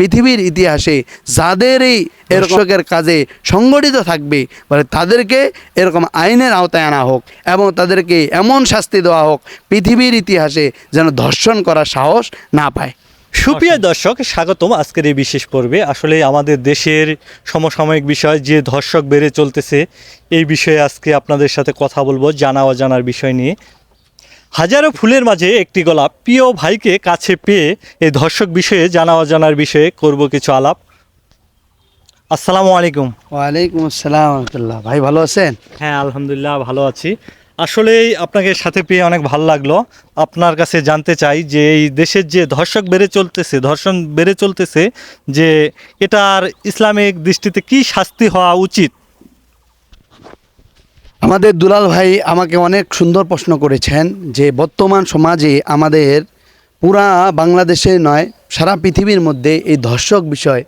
পৃথিবীর ইতিহাসে যাদের এই এরকমের কাজে সংগঠিত থাকবে বলে তাদেরকে এরকম আইনের আওতায় আনা হোক এবং তাদেরকে এমন শাস্তি দেওয়া হোক পৃথিবীর ইতিহাসে যেন ধর্ষণ করার সাহস না পায়। সুপ্রিয় দর্শক স্বাগতম আজকের এই বিশেষ পর্বে। আসলে আমাদের দেশের সমসাময়িক বিষয় যে ধর্ষক বেড়ে চলতেছে এই বিষয়ে আজকে আপনাদের সাথে কথা বলব জানা অজানার বিষয় নিয়ে। হাজারো ফুলের মাঝে একটি গোলাপ। প্রিয় ভাইকে কাছে পেয়ে এই ধর্ষক বিষয়ে জানা অজানার বিষয়ে করব কিছু আলাপ। আসসালামু আলাইকুম। ওয়ালাইকুম আসসালাম রহমতুল্লাহ। ভাই ভালো আছেন? হ্যাঁ আলহামদুলিল্লাহ ভালো আছি। আসলেই আপনাকে সাথে পেয়ে অনেক ভালো লাগল। আপনার কাছে জানতে চাই যে এই দেশের যে ধর্ষক বেড়ে চলতেছে ধর্ষণ বেড়ে চলতেছে যে এটার ইসলামিক দৃষ্টিতে কি শাস্তি হওয়া উচিত? আমাদের দুলাল ভাই আমাকে অনেক সুন্দর প্রশ্ন করেছেন যে বর্তমান সমাজে আমাদের পুরা বাংলাদেশে নয়, সারা পৃথিবীর মধ্যে এই ধর্ষক বিষয়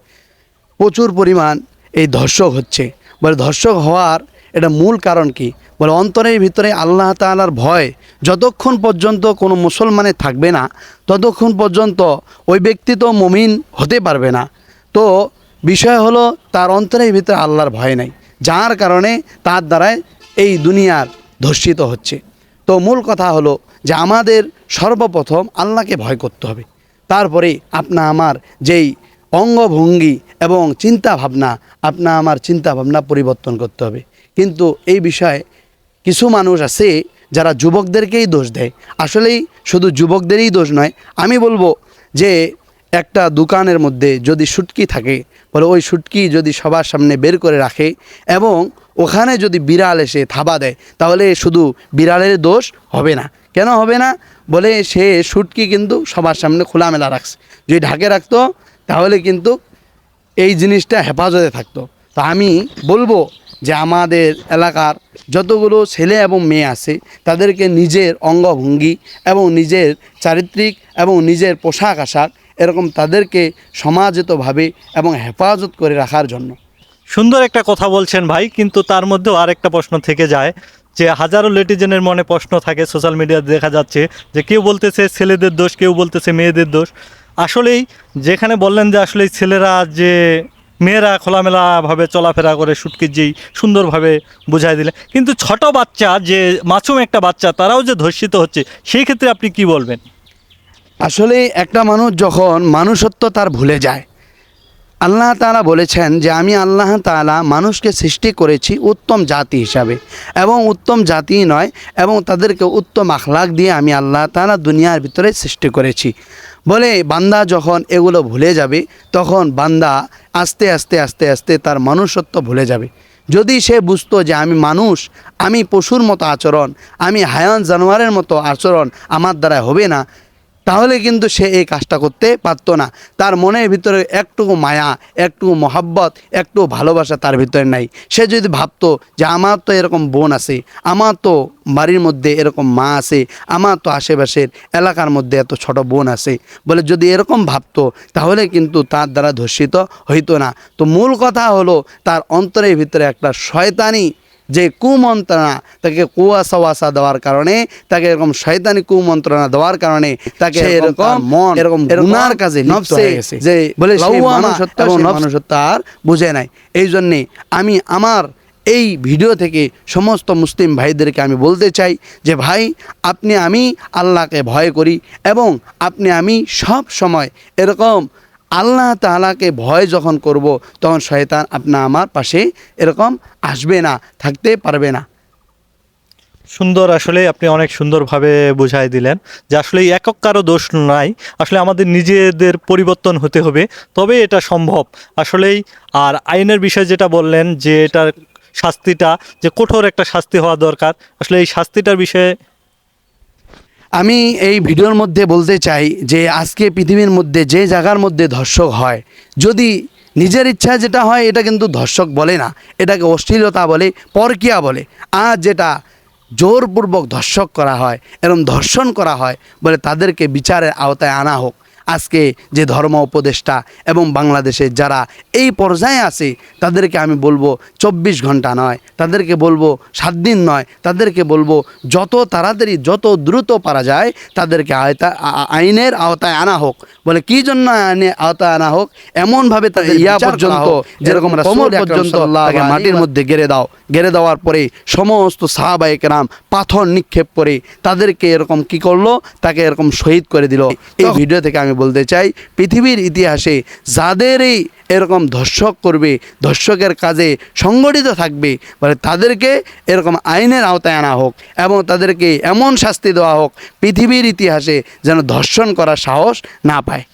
প্রচুর পরিমাণ এই ধর্ষক হচ্ছে। বলে ধর্ষক হওয়ার এটা মূল কারণ কি? বলে অন্তরের ভিতরে আল্লাহ তাআলার ভয় যতক্ষণ পর্যন্ত কোনো মুসলমানের থাকবে না, ততক্ষণ পর্যন্ত ওই ব্যক্তি তো মমিন হতে পারবে না। তো বিষয় হলো তার অন্তরের ভিতরে আল্লাহর ভয় নাই। যার কারণে তার দ্বারাই এই দুনিয়ার ধর্ষিত হচ্ছে। তো মূল কথা হলো যে আমাদের সর্বপ্রথম আল্লাহকে ভয় করতে হবে। তারপরে আপনা আমার যেই অঙ্গভঙ্গি এবং চিন্তা ভাবনা আপনা আমার চিন্তা ভাবনা পরিবর্তন করতে হবে। কিন্তু এই বিষয়ে কিছু মানুষ আছে যারা যুবকদেরকেই দোষ দেয়। আসলেই শুধু যুবকদেরই দোষ নয়, আমি বলব যে একটা দোকানের মধ্যে যদি সুটকি থাকে, বলে ওই শুটকি যদি সবার সামনে বের করে রাখে এবং ওখানে যদি বিড়াল এসে থাবা দেয়, তাহলে শুধু বিড়ালের দোষ হবে না। কেন হবে না? বলে সে শুটকি কিন্তু সবার সামনে খোলামেলা রাখছে। যদি ঢাকে রাখতো, তাহলে কিন্তু এই জিনিসটা হেফাজতে থাকতো। তো আমি বলব যে আমাদের এলাকার যতগুলো ছেলে এবং মেয়ে আছে, তাদেরকে নিজের অঙ্গভঙ্গি এবং নিজের চারিত্রিক এবং নিজের পোশাক আশাক এরকম তাদেরকে সমাজিতভাবে এবং হেফাজত করে রাখার জন্য। সুন্দর একটা কথা বলছেন ভাই, কিন্তু তার মধ্যেও আরেকটা প্রশ্ন থেকে যায় যে হাজারো লেটিজেনের মনে প্রশ্ন থাকে সোশ্যাল মিডিয়াতে দেখা যাচ্ছে যে কেউ বলতেছে ছেলেদের দোষ, কেউ বলতেছে মেয়েদের দোষ। আসলেই যেখানে বললেন যে আসলে ছেলেরা যে মেয়েরা খোলামেলাভাবে চলাফেরা করে সুটকির যেই সুন্দরভাবে বুঝাই দিলে কিন্তু ছোট বাচ্চা, যে মাছুম একটা বাচ্চা, তারাও যে ধর্ষিত হচ্ছে, সেই ক্ষেত্রে আপনি কি বলবেন? আসলে একটা মানুষ যখন মানুষত্ব তার ভুলে যায়, আল্লাহ তালা বলেছেন যে আমি আল্লাহ তালা মানুষকে সৃষ্টি করেছি উত্তম জাতি হিসাবে এবং উত্তম জাতি নয় এবং তাদেরকে উত্তম আখলাক দিয়ে আমি আল্লাহ তালা দুনিয়ার ভিতরে সৃষ্টি করেছি। বলে বান্দা যখন এগুলো ভুলে যাবে, তখন বান্দা আস্তে আস্তে আস্তে আস্তে তার মানুষত্ব ভুলে যাবে। যদি সে বুঝতো যে আমি মানুষ, আমি পশুর মতো আচরণ, আমি হায়ান জানোয়ারের মতো আচরণ আমার দ্বারা হবে না তাহলে কিন্তু সে এই কাজটা করতে পারতো না। তার মনের ভিতরে একটুকু মায়া, একটুকু মহাব্বত একটু ভালোবাসা তার ভিতরে নাই। সে যদি ভাবতো যে আমার তো এরকম বোন আছে, আমার তো বাড়ির মধ্যে এরকম মা আছে, আমার তো আশেপাশের এলাকার মধ্যে এত ছোট বোন আছে বলে যদি এরকম ভাবতো, তাহলে কিন্তু তার দ্বারা ধর্ষিত হইতো না। তো মূল কথা হলো তার অন্তরের ভিতরে একটা শয়তানি যে কুমন্ত্রণা তাকে কুয়াশা ওয়াশা দেওয়ার কারণে তাকে এরকম শয়তানি কুমন্ত্রণা দেওয়ার কারণে তাকে এরকম মন এরকম গুনার কাজে গেছে। যে বলে মানুষত্ব আর বুঝে নাই। এই জন্যে আমি আমার এই ভিডিও থেকে সমস্ত মুসলিম ভাইদেরকে আমি বলতে চাই যে ভাই আপনি আমি আল্লাহকে ভয় করি এবং আপনি আমি সব সময় এরকম আল্লাহ তাআলাকে ভয় যখন করব, তখন শয়তান আপনা আমার পাশে এরকম আসবে না, থাকতে পারবে না। সুন্দর আসলে আপনি অনেক সুন্দরভাবে বুঝাই দিলেন যে আসলে একক কারও দোষ নাই, আসলে আমাদের নিজেদের পরিবর্তন হতে হবে, তবে এটা সম্ভব। আসলেই আর আইনের বিষয় যেটা বললেন যে এটার শাস্তিটা, যে কঠোর একটা শাস্তি হওয়া দরকার, আসলে এই শাস্তিটার বিষয়ে আমি এই ভিডিওর মধ্যে বলতে চাই যে আজকে পৃথিবীর মধ্যে যে জায়গার মধ্যে ধর্ষক হয়, যদি নিজের ইচ্ছা যেটা হয় এটা কিন্তু ধর্ষক বলে না, এটাকে অশ্লীলতা বলে, পরকিয়া বলে। আর যেটা জোরপূর্বক ধর্ষক করা হয়, এরম ধর্ষণ করা হয় বলে তাদেরকে বিচারের আওতায় আনা হোক। আজকে যে ধর্ম উপদেষ্টা এবং বাংলাদেশে যারা এই পর্যায়ে আছে তাদেরকে আমি বলব চব্বিশ ঘণ্টা নয় তাদেরকে বলব সাত দিন নয় তাদেরকে বলব যত তাড়াতাড়ি যত দ্রুত পারা যায় তাদেরকে আয়তা আইনের আওতায় আনা হোক। বলে কি জন্য আইনে আওতায় আনা হোক? এমনভাবে তাদের ইয়া পর্যন্ত যেরকম কোমর পর্যন্ত মাটির মধ্যে গেড়ে দাও। গেড়ে দেওয়ার পরে সমস্ত সাহাবায়ে কেরাম পাথর নিক্ষেপ করে তাদেরকে এরকম কি করল? তাকে এরকম শহীদ করে দিল। এই ভিডিও থেকে আমি বলতে চাই, পৃথিবীর ইতিহাসে যাদেরই এরকম ধর্ষক করবে, ধর্ষকের কাজে সংগঠিত থাকবে, বলে তাদেরকে এরকম আইনের আওতায় আনা হোক এবং তাদেরকে এমন শাস্তি দেওয়া হোক, পৃথিবীর ইতিহাসে যেন ধর্ষণ করার সাহস না পায়।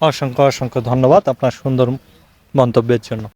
অসংখ্য অসংখ্য ধন্যবাদ আপনার সুন্দর মন্তব্যের জন্য।